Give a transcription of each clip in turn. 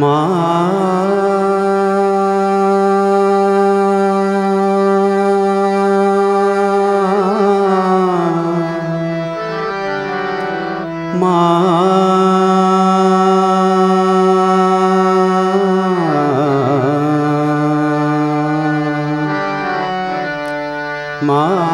মা মা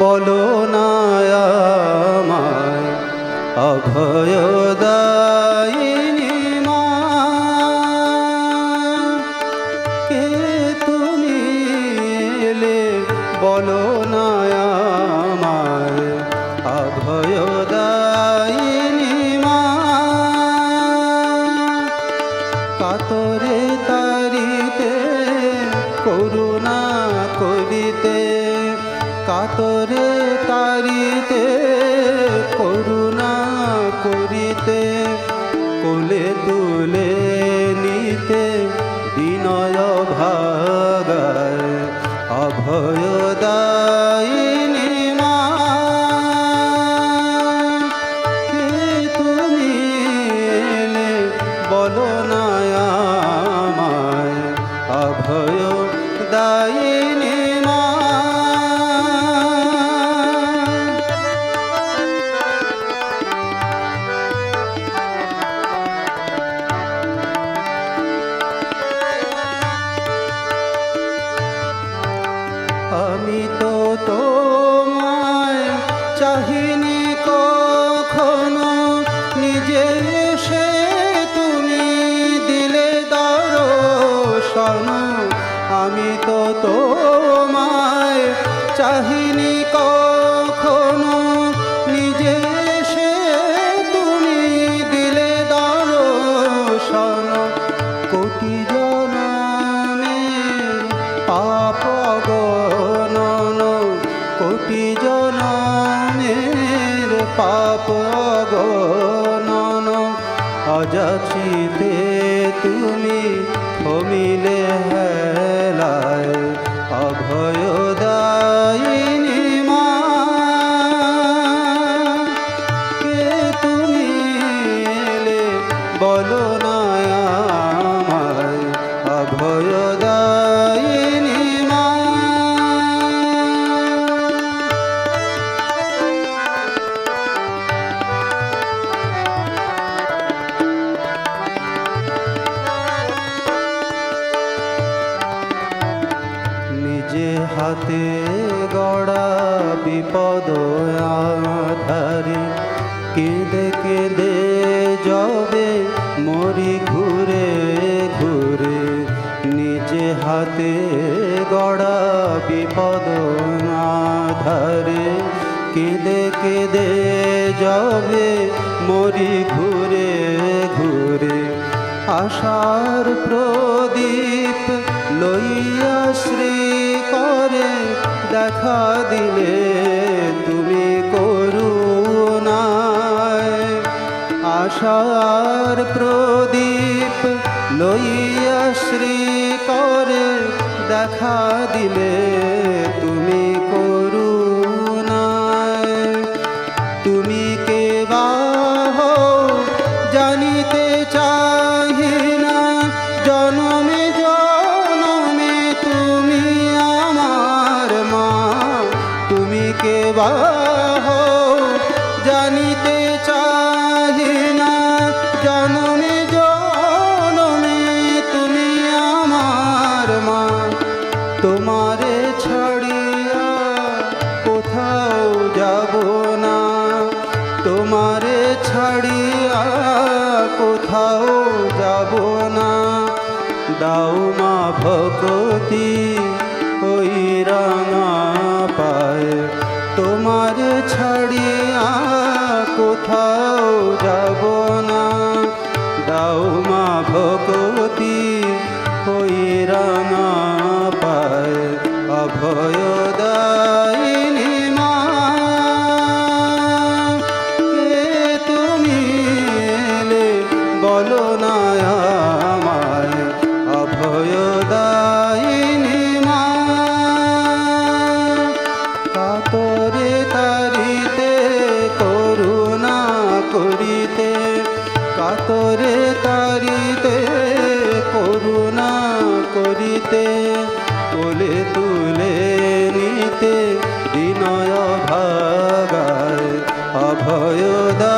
বলো না আমায় মা। কে তুমি এলে বলো না আমায় মা। কাতরে কাতরে তারিতে করুণা করিতে কোলে তুলে নিতে বিনয় ভাগায় এলে বলো না আমায় অভয় চাহিনি কখনো নিজে সে তুমি দিলে দর্শন। আমি তো তোমায় চাহিনি কখনো নিজে সে তুমি দিলে দর্শন। কোটি জনমের পাপ গণন কোটি জনমের পাপ গণন অযাচিতে তুমি থমিলে হাতে গড়া বিপদ আধারে। কেঁদে কেঁদে যাবে মরি ঘুরে ঘুরে। নিজে হাতে গড়া বিপদ আধারে। কেঁদে কেঁদে যাবে মরি ঘুরে ঘুরে। আশার প্রদীপ লইয়া শ্রী দেখা দিলে তুমি করুণায়। আশার প্রদীপ লইয়া শ্রী করে দেখা দিলে বিবাহ জানিতে চাহি না জনমে জনমে তুমি আমার মা। তোমারে ছাড়িয়া কোথাও যাব না। তোমারে ছাড়িয়া কোথাও যাব না। দাও মা ভগতি ওই রাঙা পায়। তোমার ছাড়িয়া কোথাও যাব না। দাও মা ভগতি ওই রাঙা পায় অভয় দায়িনী মা। কে তুমি বলো না করিতে কাতরে তারিতে করুণা করিতে তোলে তুলে নিতে বিনয় ভাগায় অভয়